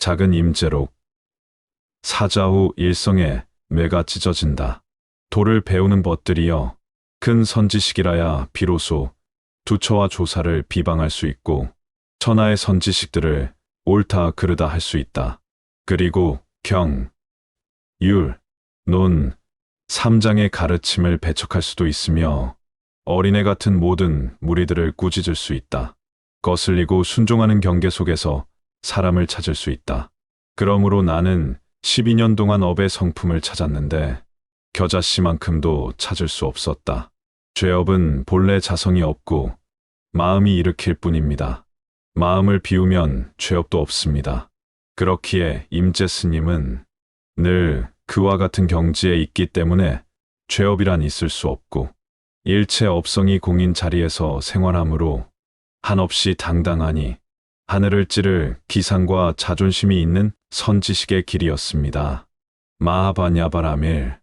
작은 임재록. 사자후 일성에 뇌가 찢어진다. 도를 배우는 벗들이여 큰 선지식이라야 비로소 두처와 조사를 비방할 수 있고 천하의 선지식들을 옳다 그르다 할 수 있다. 그리고 경, 율, 논, 삼장의 가르침을 배척할 수도 있으며 어린애 같은 모든 무리들을 꾸짖을 수 있다. 거슬리고 순종하는 경계 속에서 사람을 찾을 수 있다. 그러므로 나는 12년 동안 업의 성품을 찾았는데 겨자씨만큼도 찾을 수 없었다. 죄업은 본래 자성이 없고 마음이 일으킬 뿐입니다. 마음을 비우면 죄업도 없습니다. 그렇기에 임재 스님은 늘 그와 같은 경지에 있기 때문에 죄업이란 있을 수 없고 일체 업성이 공인 자리에서 생활하므로 한없이 당당하니 하늘을 찌를 기상과 자존심이 있는 선지식의 길이었습니다. 마하바냐바라밀